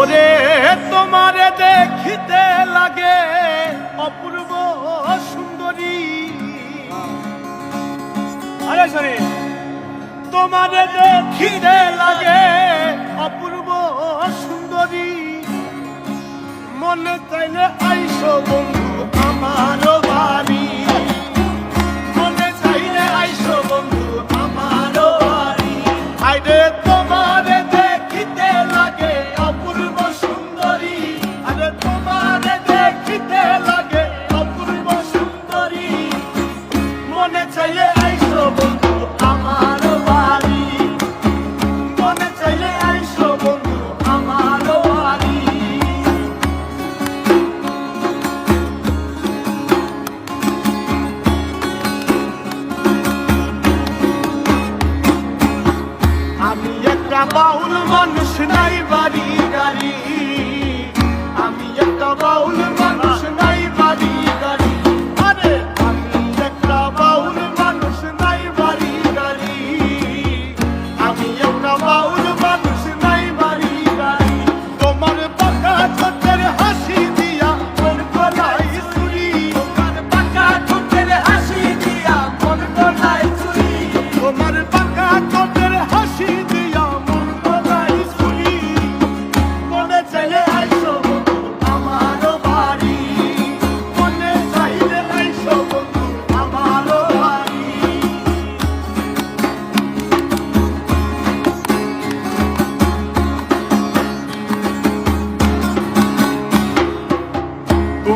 ওরে, তোমারে দেখিতে লাগে অপূর্ব সুন্দরী। আরে সরি তোমারে দেখিতে লাগে অপূর্ব সুন্দরী। মনে চাইলে আইসো বন্ধু আমার বাড়ি। আমি একটা বাউল মানুষ, নাই বাড়ি গাড়ি। আমি একটা বাউল মানুষ, নাই বাড়ি গাড়ি। আরে, আমি একটা বাউল মানুষ, নাই বাড়ি গাড়ি। আমি একটা বাউল মানুষ, নাই বাড়ি গাড়ি। তোমার পাকা চোখের হাসি দিয়া মন গলাই চুরি তোমার পাকা চোখের হাসি দিয়া মন গলাই চুরি তোমার পাকা